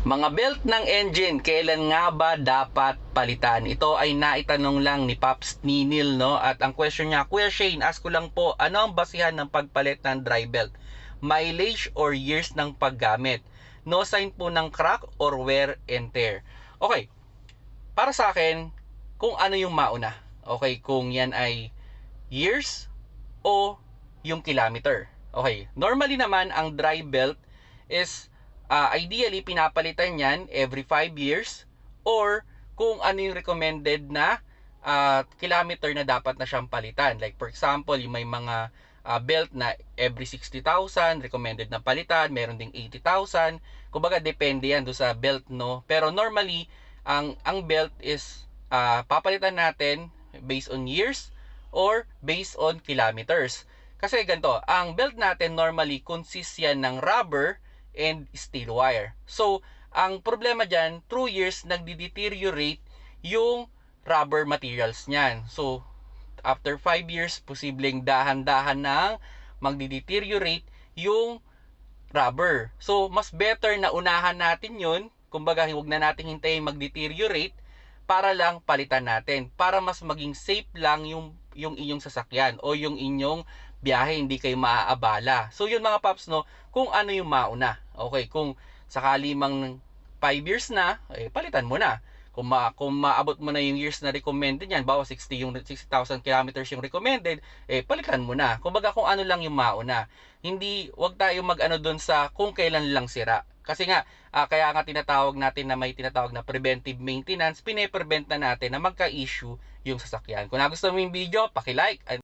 Mga belt ng engine, kailan nga ba dapat palitan? Ito ay naitanong lang ni Paps Ninil, no? At ang question niya, Kuya Shane, ask ko lang po, ano ang basihan ng pagpalit ng dry belt? Mileage or years ng paggamit? No sign po ng crack or wear and tear. Okay, para sa akin, kung ano yung mauna. Okay, kung yan ay years o yung kilometer. Okay, normally naman ang dry belt is uh, ideally pinapalitan yan every 5 years or kung ano yung recommended na uh, kilometer na dapat na siyang palitan. Like for example, yung may mga uh, belt na every 60,000 recommended na palitan, meron ding 80,000. Kumbaga depende yan do sa belt no. Pero normally ang ang belt is uh, papalitan natin based on years or based on kilometers. Kasi ganito, ang belt natin normally consists yan ng rubber and steel wire. So, ang problema dyan, through years, nagdi-deteriorate yung rubber materials niyan. So, after 5 years, posibleng dahan-dahan nang magdi-deteriorate yung rubber. So, mas better na unahan natin yun. Kumbaga, huwag na natin hintayin mag-deteriorate para lang palitan natin. Para mas maging safe lang yung, yung inyong sasakyan o yung inyong biyahe, hindi kayo maaabala. So, yun mga paps, no, kung ano yung mauna. Okay, kung sakali mang 5 years na, eh, palitan mo na. Kung, ma, kung maabot mo na yung years na recommended yan, bawa 60 yung 60,000 kilometers yung recommended, eh palitan mo na. Kumbaga kung ano lang yung mauna. Hindi wag tayo mag-ano doon sa kung kailan lang sira. Kasi nga ah, kaya nga tinatawag natin na may tinatawag na preventive maintenance, pine-prevent na natin na magka-issue yung sasakyan. Kung nagustuhan mo yung video, paki-like and